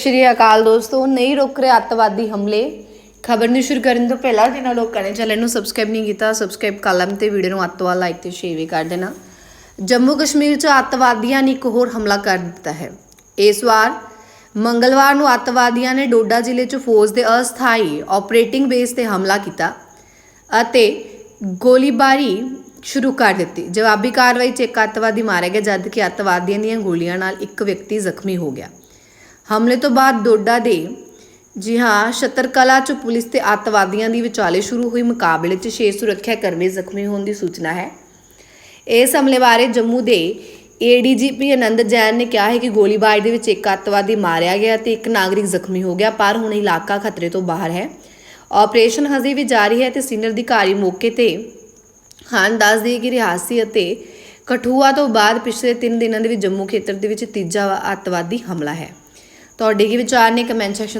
ਸ਼੍ਰੀ ਅਕਾਲ ਦੋਸਤੋ, ਨਹੀਂ ਰੁਕ ਰਹੇ ਅੱਤਵਾਦੀ ਹਮਲੇ। ਖਬਰ ਨੂੰ ਸ਼ੁਰੂ ਕਰਨ ਤੋਂ ਪਹਿਲਾਂ ਜਿਨ੍ਹਾਂ ਲੋਕਾਂ ਨੇ ਚੈਨਲ ਨੂੰ ਸਬਸਕ੍ਰਾਈਬ ਨਹੀਂ ਕੀਤਾ ਸਬਸਕ੍ਰਾਈਬ ਕਰ ਲੈਣ ਤੇ ਵੀਡੀਓ ਨੂੰ ਅੱਤਵਾਦ ਲਾਈਕ ਤੇ ਸ਼ੇਅਰ ਵੀ ਕਰ ਦੇਣਾ। ਜੰਮੂ ਕਸ਼ਮੀਰ 'ਚ ਅੱਤਵਾਦੀਆਂ ਨੇ ਇੱਕ ਹੋਰ ਹਮਲਾ ਕਰ ਦਿੱਤਾ ਹੈ। ਇਸ ਵਾਰ ਮੰਗਲਵਾਰ ਨੂੰ ਅੱਤਵਾਦੀਆਂ ਨੇ ਡੋਡਾ ਜ਼ਿਲ੍ਹੇ 'ਚ ਫੌਜ ਦੇ ਅਸਥਾਈ ਆਪਰੇਟਿੰਗ ਬੇਸ ਤੇ ਹਮਲਾ ਕੀਤਾ ਅਤੇ ਗੋਲੀਬਾਰੀ ਸ਼ੁਰੂ ਕਰ ਦਿੱਤੀ। ਜਵਾਬੀ ਕਾਰਵਾਈ 'ਚ ਇੱਕ ਅੱਤਵਾਦੀ ਮਾਰਿਆ ਗਿਆ ਜਦ ਕਿ ਅੱਤਵਾਦੀਆਂ ਦੀਆਂ ਗੋਲੀਆਂ ਨਾਲ ਇੱਕ ਵਿਅਕਤੀ ਜ਼ਖਮੀ ਹੋ ਗਿਆ। ਹਮਲੇ ਤੋਂ ਬਾਅਦ ਡੋਡਾ ਦੇ ਜੀ ਹਾਂ ਛਤਰਕਲਾ 'ਚ ਪੁਲਿਸ ਤੇ ਅੱਤਵਾਦੀਆਂ ਦੀ ਵਿਚਾਲੇ ਸ਼ੁਰੂ ਹੋਈ ਮੁਕਾਬਲੇ 'ਚ ਛੇ ਸੁਰੱਖਿਆ ਕਰਮੀ ਜ਼ਖਮੀ ਹੋਣ ਦੀ ਸੂਚਨਾ ਹੈ। ਇਸ ਹਮਲੇ ਬਾਰੇ ਜੰਮੂ ਦੇ ਏਡੀਜੀਪੀ ਆਨੰਦ ਜੈਨ ਨੇ ਕਿਹਾ ਹੈ ਕਿ ਗੋਲੀਬਾਰੀ ਦੇ ਵਿੱਚ ਇੱਕ ਅੱਤਵਾਦੀ ਮਾਰਿਆ ਗਿਆ ਤੇ ਇੱਕ ਨਾਗਰਿਕ ਜ਼ਖਮੀ ਹੋ ਗਿਆ, ਪਰ ਹੁਣ ਇਲਾਕਾ ਖਤਰੇ ਤੋਂ ਬਾਹਰ ਹੈ। ਆਪਰੇਸ਼ਨ ਹਜੇ ਵੀ ਜਾਰੀ ਹੈ ਤੇ ਸੀਨੀਅਰ ਅਧਿਕਾਰੀ ਮੌਕੇ ਤੇ ਹਨ। ਦੱਸ ਦਈਏ ਕਿ ਰਿਹਾਸੀ ਅਤੇ ਕਠੂਆ ਤੋਂ ਬਾਅਦ ਪਿਛਲੇ 3 ਦਿਨਾਂ ਦੇ ਵਿੱਚ ਜੰਮੂ ਖੇਤਰ ਦੇ ਵਿੱਚ ਤੀਜਾ ਅੱਤਵਾਦੀ ਹਮਲਾ ਹੈ। ਤੁਹਾਡੇ ਕੀ ਵਿਚਾਰ ਨੇ ਕਮੈਂਟ ਸੈਕਸ਼ਨ